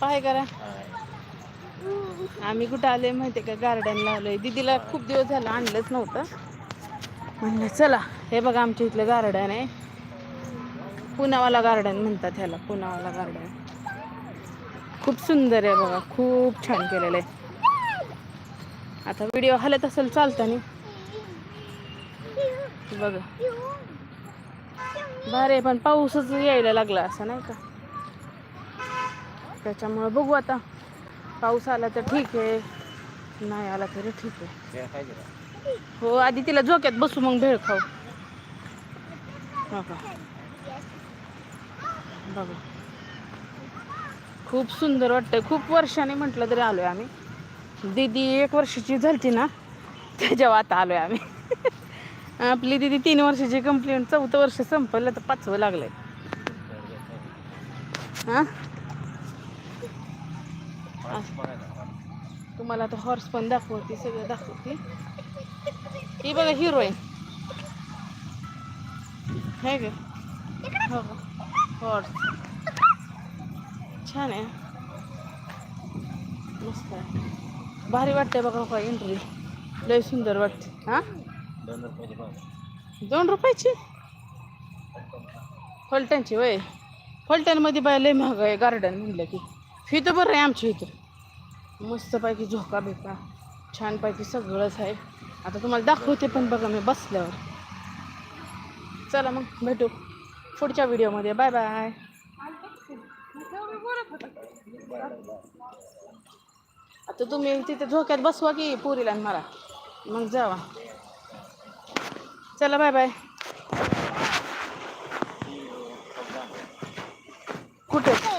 पाय करा. आम्ही कुठं आले माहितीये का? गार्डन लावलंय दीदीला खूप दिवस झालं आणलंच नव्हतं. म्हणलं चला हे बघा आमच्या इथलं गार्डन आहे. पुनावाला गार्डन म्हणतात ह्याला पुनावाला गार्डन खूप सुंदर आहे बघा. खूप छान केलेलं आहे. आता व्हिडिओ हलत असेल चालताना बघा. भारी आहे पण पाऊसच यायला लागला असं नाही का? त्याच्यामुळं बघू आता. पाऊस आला तर ठीक आहे. नाही आला तरी ठीक आहे. हो आधी तिला झोक्यात बसू मग भेळ खाऊ. का बघा. खूप सुंदर वाटतंय. खूप वर्षाने म्हटलं तरी आलोय आम्ही. दीदी एक वर्षाची झालती ना त्याच्यावर आता आलोय आम्ही. आपली दीदी तीन वर्षाची कंप्लेंट चौथं वर्ष संपलं तर पाचवं लागलंय. हा? तुम्हाला आता हॉर्स पण दाखवते सगळं दाखवते. ही बघा हिरोईन हे ग? हो हॉर्स छान आहे. मस्त आहे. भारी वाटतंय बघा का एंट्री लय सुंदर वाटते. हा? दोन रुपयाची फलटणची वय फलटणमध्ये बाय लय महाग आहे गार्डन म्हणलं की. फी तर बरं आहे आमच्या इथं. मस्तपैकी झोका बिका. छानपैकी सगळंच आहे. आता तुम्हाला दाखवते पण बघा मी बसल्यावर. चला मग भेटू पुढच्या व्हिडिओमध्ये. Bye bye. आता तुम्ही तिथे झोक्यात बसवा की पुरीला मला. मग जावा. चला बाय बाय. कुठे?